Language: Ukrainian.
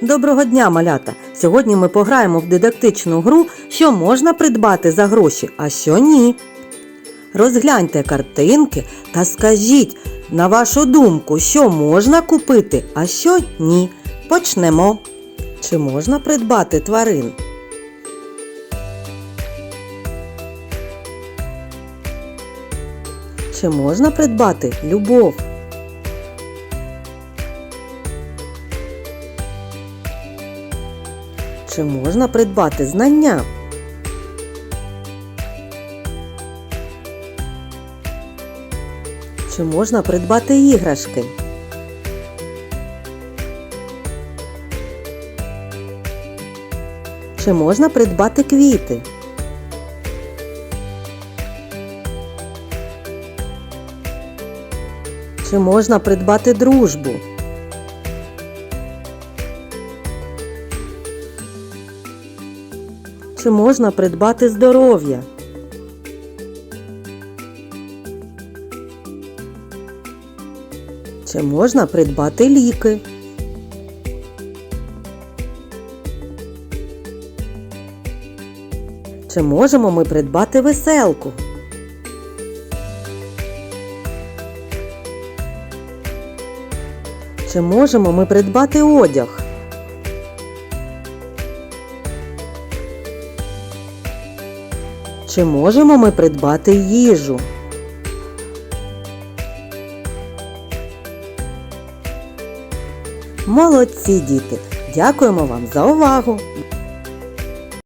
Доброго дня, малята! Сьогодні ми пограємо в дидактичну гру, що можна придбати за гроші, а що ні. Розгляньте картинки та скажіть, на вашу думку, що можна купити, а що ні. Почнемо. Чи можна придбати тварин? Чи можна придбати любов? Чи можна придбати знання? Чи можна придбати іграшки? Чи можна придбати квіти? Чи можна придбати дружбу? Чи можна придбати здоров'я? Чи можна придбати ліки? Чи можемо ми придбати веселку? Чи можемо ми придбати одяг? Чи можемо ми придбати їжу? Молодці діти! Дякуємо вам за увагу!